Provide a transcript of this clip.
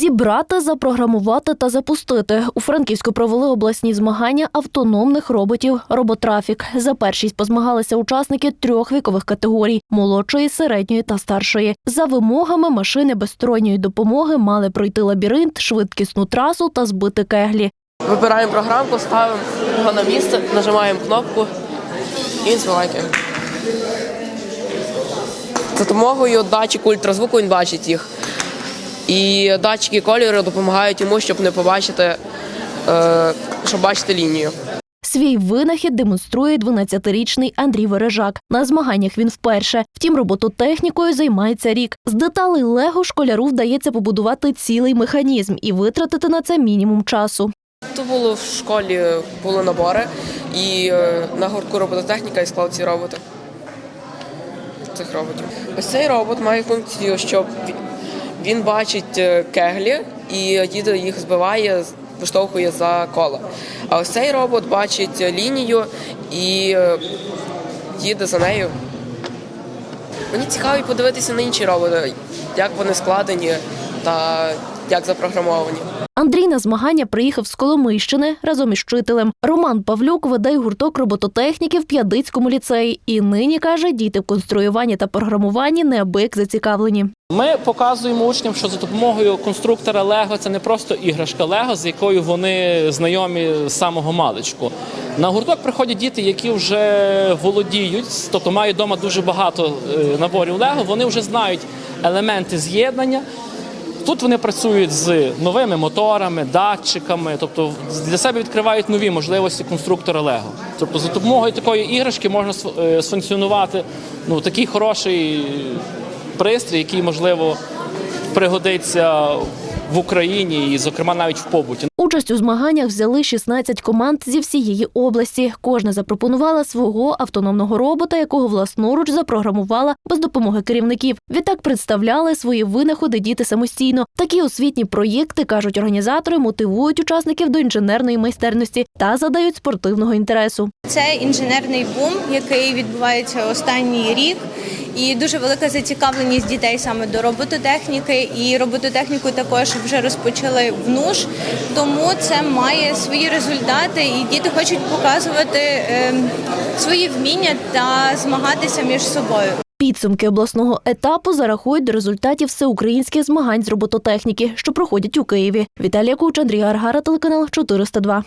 Зібрати, запрограмувати та запустити у Франківську провели обласні змагання автономних роботів Роботрафік. За першість позмагалися учасники трьох вікових категорій молодшої, середньої та старшої. За вимогами машини безсторонньої допомоги мали пройти лабіринт, швидкісну трасу та збити кеглі. Вибираємо програмку, ставимо його на місце, нажимаємо кнопку і він. За допомогою датчику ультразвуку він бачить їх. І датчики кольору допомагають йому, щоб не побачити, е, щоб бачити лінію. Свій винахід демонструє 12-річний Андрій Вережак. На змаганнях він вперше. Втім, робототехнікою займається рік. З деталей Лего школяру вдається побудувати цілий механізм і витратити на це мінімум часу. То було в школі були набори, і е, на гуртку робототехніка я склав ці роботи. Цих роботів. Ось цей робот має функцію, що ві- він бачить е, кеглі і їде їх збиває, виштовхує за коло. А ось цей робот бачить лінію і е, їде за нею. Мені цікаво подивитися на інші роботи, як вони складені та як запрограмовані. Андрій на змагання приїхав з Коломийщини разом із вчителем. Роман Павлюк веде гурток робототехніки в П'ядицькому ліцеї. І нині каже, діти в конструюванні та програмуванні неабияк зацікавлені. Ми показуємо учням, що за допомогою конструктора Лего це не просто іграшка Лего, з якою вони знайомі з самого маличку. На гурток приходять діти, які вже володіють, тобто мають вдома дуже багато е, наборів Лего. Вони вже знають елементи з'єднання. Тут вони працюють з новими моторами, датчиками, тобто для себе відкривають нові можливості конструктора Лего. Тобто за допомогою такої іграшки можна е, сфункціонувати ну, такий хороший пристрій, який можливо пригодиться в Україні і, зокрема, навіть в побуті. Участь у змаганнях взяли 16 команд зі всієї області. Кожна запропонувала свого автономного робота, якого власноруч запрограмувала без допомоги керівників. Відтак представляли свої винаходи діти самостійно. Такі освітні проєкти кажуть організатори, мотивують учасників до інженерної майстерності та задають спортивного інтересу. Це інженерний бум, який відбувається останній рік, і дуже велика зацікавленість дітей саме до робототехніки. І робототехніку також вже розпочали в НУШ, тому це має свої результати, і діти хочуть показувати е, свої вміння та змагатися між собою. Підсумки обласного етапу зарахують до результатів всеукраїнських змагань з робототехніки, що проходять у Києві. Віталія Куч, Аргара, телеканал 402.